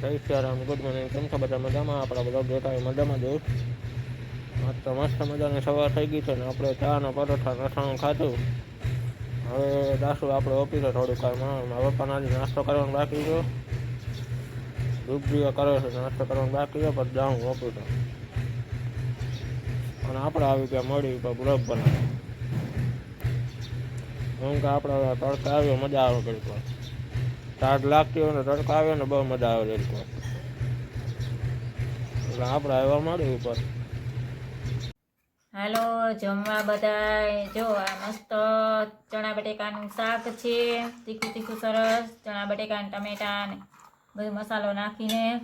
જય good morning કેમ છો બધા મજામાં? આપણા બધા બેટા મજામાં જોઉં તો મસ્ત મજાની સવાર થઈ ગઈ છે ને આપણે ચા પરોઠા રસાણું ખાધું. હવે દાસુ આપણે ઓફિસે થોડુંક કામ મારા પપ્પાના નાસ્તો કરવાનો બાકી છે ડૂબડીઓ કરે છે, નાસ્તો કરવાનો બાકી છે પછી જાઉં ઓફિસે અને આપણે આવી ગયા મળી પર બ્લોગ બનાવે એમ કે આપણે તડકા આવ્યો, મજા આવે વાર. ટાઢ લાગતી હોય ને તડકા આવે ને બહુ મજા આવે વાર એટલે આપણે આવ્યા મળી ઉપર. હાલો, જમવા બધાય. જો, આ મસ્ત ચણા બટેકાનું શાક છે. તીખું તીખું સરસ. ચણા બટેકા ટમેટા ને બધો મસાલો નાખીને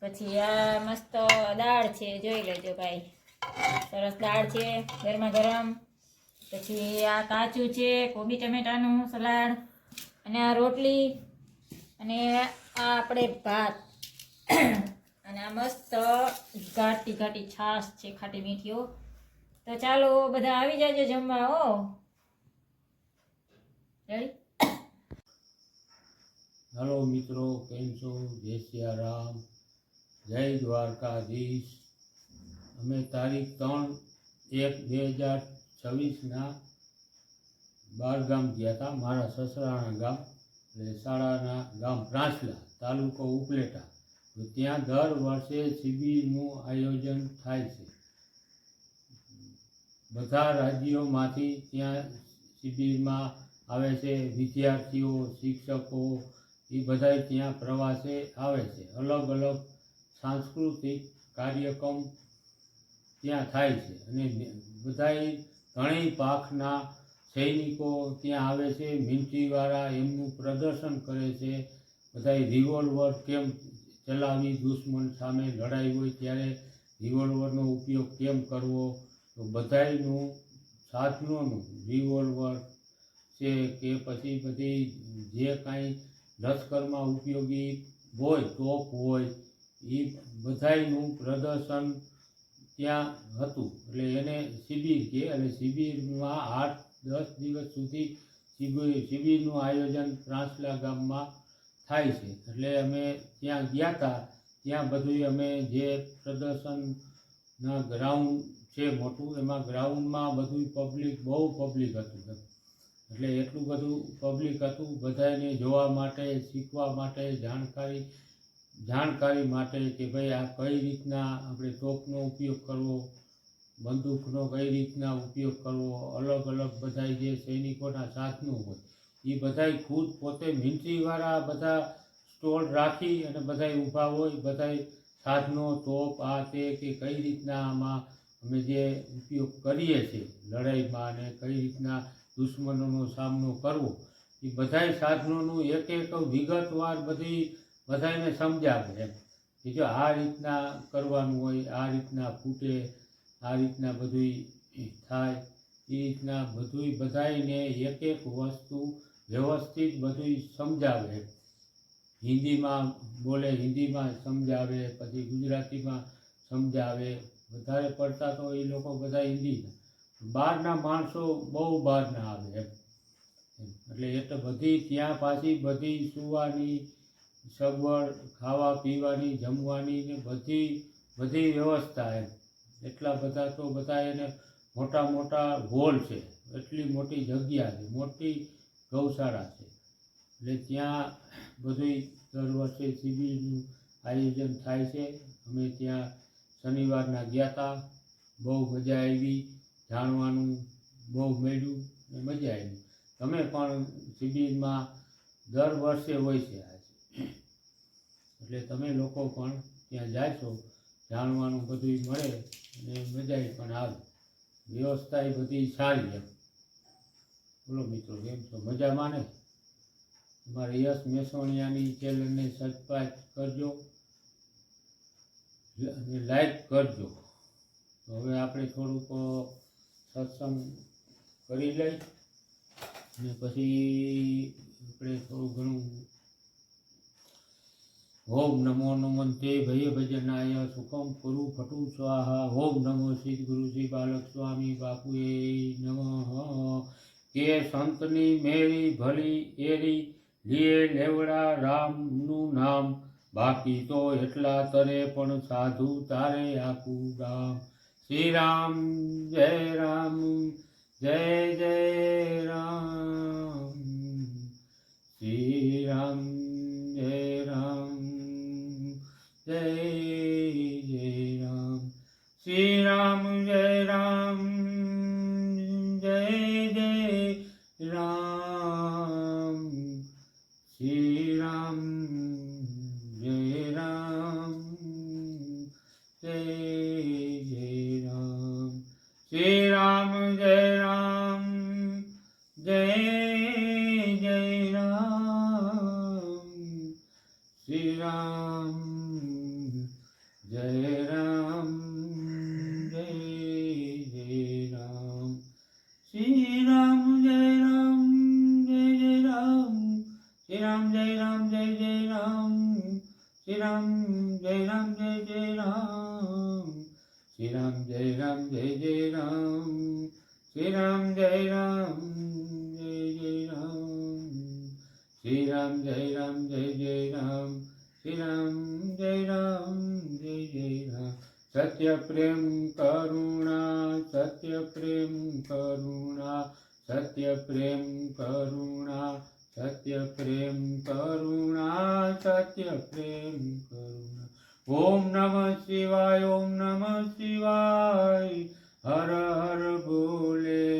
પછી આ મસ્ત દાળ છે, જોઈ લેજો ભાઈ. સરસ દાળ છે, ગરમા ગરમ. પછી આ કાચું છે, કોબી ટમેટાનું સલાડ. અને આ રોટલી. અને આ આપણે ભાત. અને આ મસ્ત ઘાટી ઘાટી છાશ છે, ખાટી મીઠીઓ. તો ચાલો, બધા આવી જાજો જમવા ઓ હલો મિત્રો, કેમ છો? જય સિયારામ. જય દ્વારકાધીશ. અમે તારીખ ત્રણ એક બે હજાર છવ્વીસના બારગામ ગયા હતા મારા સસરાણા ગામ. શાળાના ગામ પ્રાંસલા તાલુકો ઉપલેટા ત્યાં દર વર્ષે શિબિરનું આયોજન થાય છે. બધા રાજ્યોમાંથી ત્યાં શિબિરમાં આવે છે, વિદ્યાર્થીઓ, શિક્ષકો, એ બધા ત્યાં પ્રવાસે આવે છે. અલગ અલગ સાંસ્કૃતિક કાર્યક્રમ ત્યાં થાય છે. અને બધાય ઘણી પાખના સૈનિકો ત્યાં આવે છે મિલિટરીવાળા એમનું પ્રદર્શન કરે છે, બધાય રિવોલ્વર કેમ ચલાવી, દુશ્મન સામે લડાઈ હોય ત્યારે રિવોલ્વરનો ઉપયોગ કેમ કરવો? તો બધાયનું સાધનોનું રિવોલ્વર છે કે પછી બધી જે કાંઈ લશ્કરમાં ઉપયોગી હોય, તોપ હોય એ બધાયનું પ્રદર્શન ત્યાં હતું. એટલે એને શિબિર કહે અને શિબિરમાં આઠ દસ દિવસ સુધી શિબિર, શિબિરનું આયોજન ત્રાસલા ગામમાં થાય છે એટલે અમે ત્યાં ગયા હતા ત્યાં બધું અમે જે પ્રદર્શનના ગ્રાઉન્ડ છે મોટું, એમાં ગ્રાઉન્ડમાં બધું પબ્લિક બહુ પબ્લિક હતું. એટલે એટલું બધું પબ્લિક હતું બધાને જોવા માટે, શીખવા માટે, જાણકારી જાણકારી માટે કે ભાઈ આ કઈ રીતના આપણે ટોપનો ઉપયોગ કરવો બંદૂકનો કઈ રીતના ઉપયોગ કરવો, અલગ અલગ બધાય જે સૈનિકોના સાધનો હોય એ બધાય ખુદ પોતે મિલિટરીવાળા બધા સ્ટોલ રાખી અને બધાય ઊભા હોય, બધાય સાધનો તોપ, આ તે કે કઈ રીતના આમાં અમે જે ઉપયોગ કરીએ છીએ, લડાઈમાં અને કઈ રીતના દુશ્મનોનો સામનો કરવો એ બધાય સાધનોનું એક એક વિગતવાર બધી બધાને સમજાવે એમ. કે જો આ રીતના કરવાનું હોય, આ રીતના ફૂટે આ રીતના બધુંય થાય. એ રીતના બધુંય બધાયને એક એક વસ્તુ વ્યવસ્થિત બધુંય સમજાવે. હિન્દીમાં બોલે, હિન્દીમાં સમજાવે, પછી ગુજરાતીમાં સમજાવે. વધારે પડતા તો એ લોકો બધા હિન્દીના. બહારના માણસો બહુ બહારના આવે. એટલે એટલે બધી ત્યાં પાછી બધી સુવાની, સગવડ ખાવા પીવાની જમવાની ને બધી બધી વ્યવસ્થા એમ. એટલા બધા તો બધા એને મોટા મોટા હોલ છે. એટલી મોટી જગ્યા છે. મોટી ગૌશાળા છે. એટલે ત્યાં બધું દર વર્ષે શિબિરનું આયોજન થાય છે. અમે ત્યાં શનિવારના ગયા હતા બહુ મજા આવી. જાણવાનું બહુ મળ્યું ને મજા આવી. તમે પણ શિબિરમાં દર વર્ષે હોય છે આજે. એટલે તમે લોકો પણ ત્યાં જાશો જાણવાનું બધું મળે અને મજા પણ આવે વ્યવસ્થા એ બધી સારી એમ. બોલો મિત્રો, કેમ છો? મજામાં ને? તમારે યશ મેસોણિયાની ચેનલને સબસ્ક્રાઈબ કરજો અને લાઈક કરજો. હવે આપણે થોડુંક સત્સંગ કરી લઈ અને પછી આપણે થોડું ઘણું ઓમ નમો નમંતે ભય ભજનાય સુખમ કુરુ ફટુ સ્વાહા. ઓમ નમો શ્રી ગુરુ શ્રી બાલક સ્વામી બાપુએ નમઃ. કે સંતની મેરી ભલી એરી લીએ લેવડા રામનું નામ. બાકી તો એટલા તરે પણ સાધુ તારે આખું ગામ. શ્રી રામ જય રામ, જય જય રામ. શ્રી રામ जय जय राम जय राम जय શ્રી રામ જય રામ જય જય રામ શ્રી રામ જય રામ જય જય રામ સત્ય પ્રેમ કરુણા સત્ય પ્રેમ કરુણા સત્ય પ્રેમ કરુણા સત્ય પ્રેમ કરુણા સત્ય પ્રેમ કરુણા ઓમ નમઃ શિવાય ઓમ નમઃ શિવાય હર હર ભોલે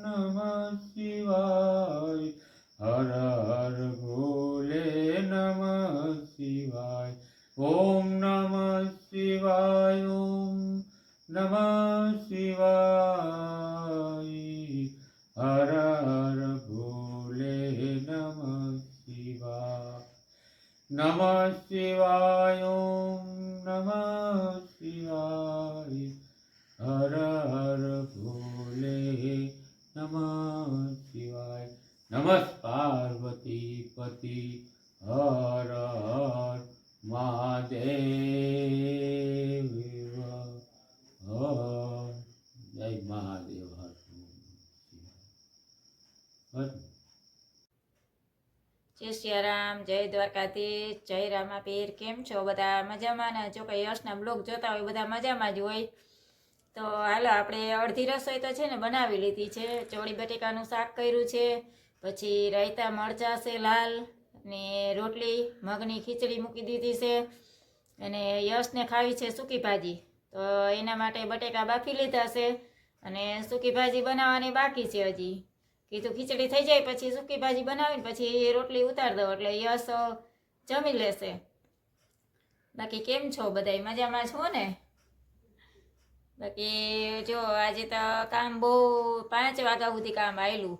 નમઃ શિવાય નમઃ શિવાય. હર હર ભોલે નમઃ શિવાય. નમઃ પાર્વતી પતિ, હર હર મહાદેવ હર જય મહાદેવ હર હર જય સિયારામ, જય દ્વારકાધીશ, જય રામાપીર, કેમ છો બધા? મજામાં ને? જો કંઈ યશના બ્લોગ જોતા હોય બધા મજામાં જ હોય. તો હાલો, આપણે અડધી રસોઈ તો છે ને બનાવી લીધી છે. ચોળી બટેકાનું શાક કર્યું છે, પછી રાયતા મરચાં છે લાલ, ને રોટલી, મગની ખીચડી મૂકી દીધી છે, અને યશને ખાવી છે સૂકી ભાજી. તો એના માટે બટેકા બાફી લીધા છે, અને સૂકી ભાજી બનાવવાની બાકી છે હજી. કીધું ખીચડી થઈ જાય, પછી સૂકી ભાજી બનાવીને પછી એ રોટલી ઉતાર દો એટલે યસ જમી લેશે. બાકી કેમ છો બધાય મજામાં છો ને? બાકી જો આજે તો કામ બહુ પાંચ વાગ્યા સુધી કામ આવેલું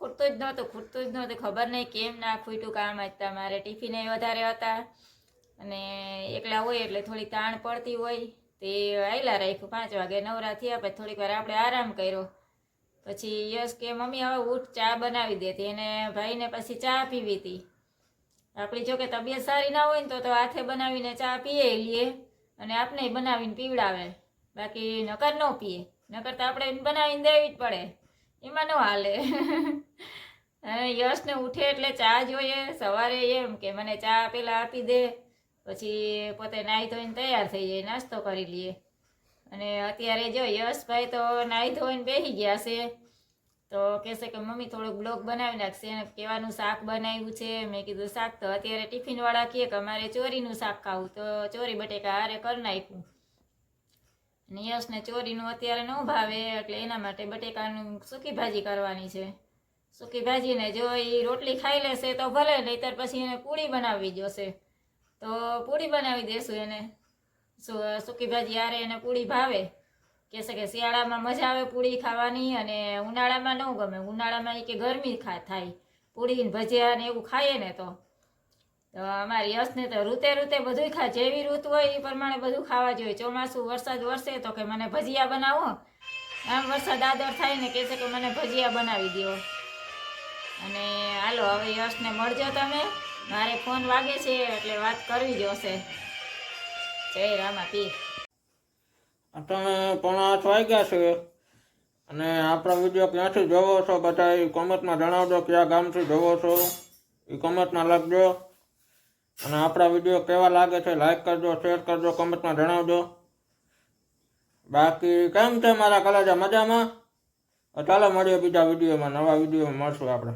ખૂટતું જ નહોતું, ખૂટતું જ નહોતું, ખબર નહીં કેમ ના ખૂટ્યું કામ આજ તમારે ટિફિને વધારે હતા. અને એકલા હોય એટલે થોડી તાણ પડતી હોય. તે આવેલા રાખ્યું, પાંચ વાગે નવરા થયા પછી થોડીક વાર આપણે આરામ કર્યો. પછી યશ કે, મમ્મી, હવે ઉઠ ચા બનાવી દેતી અને ભાઈને પછી ચા પીવી હતી. આપણી જો કે તબિયત સારી ના હોય ને તો તો હાથે બનાવીને ચા પીએ લઈએ અને આપણે બનાવીને પીવડાવે. બાકી નકર ન પીએ. નકર તો આપણે બનાવીને દેવી જ પડે. એમાં ન હાલે. અને યશને ઉઠે એટલે ચા જોઈએ. સવારે એમ કે, મને ચા પહેલાં આપી દે. પછી પોતે નાહી ધોઈને તૈયાર થઈ જાય, નાસ્તો કરી લઈએ અને અત્યારે જો યશભાઈ તો નાહી ધોઈને બેસી ગયા છે. તો કહેશે કે મમ્મી થોડુંક બ્લોગ બનાવી નાખશે અને કહેવાનું શાક બનાવ્યું છે. મેં કીધું, શાક તો અત્યારે ટિફિનવાળા કહે કે અમારે ચોરીનું શાક ખાવું. તો ચોરી બટેકા હારે કરી નાખ્યું. અને યશને ચોરીનું અત્યારે ન ભાવે, એટલે એના માટે બટેકાનું સૂકી ભાજી કરવાની છે. સૂકી ભાજીને જો એ રોટલી ખાઈ લેશે તો ભલે, નહીતર પછી એને પૂરી બનાવવી જોશે તો પૂરી બનાવી દેશું એને. સૂકી ભાજી આરે એને પૂળી ભાવે. કહેશે કે શિયાળામાં મજા આવે પૂળી ખાવાની અને ઉનાળામાં ન ગમે. ઉનાળામાં એ કે ગરમી ખા, થાય. પૂરી ભજીયા ને એવું ખાઈએ ને તો. તો અમારી યશને તો રૂતે રૂતે બધું ખા. જેવી ઋતુ હોય એ પ્રમાણે બધું ખાવા જોઈએ. ચોમાસું વરસાદ વરસે તો કે મને ભજીયા બનાવો. આમ વરસાદ આદર થાય ને કહેશે કે મને ભજીયા બનાવી દો અને હાલો, હવે યશને મળજો તમે. મારે ફોન વાગે છે એટલે વાત કરવી જોશે જય રામાપીર. તમે પોણા આઠ ગયા છે. અને આપણો વીડિયો ક્યાંથી જોવો છો બધા એ કોમેન્ટમાં જણાવજો કયા ગામથી જોવો છો. એ કોમેન્ટમાં લખજો. અને આપણા વીડિયો કેવા લાગે છે લાઈક કરજો, શેર કરજો, કોમેન્ટમાં જણાવજો. બાકી કેમ છે મારા કલાજા? મજામાં? ચાલો મળીએ બીજા વિડીયોમાં. નવા વિડીયોમાં મળશું આપણે.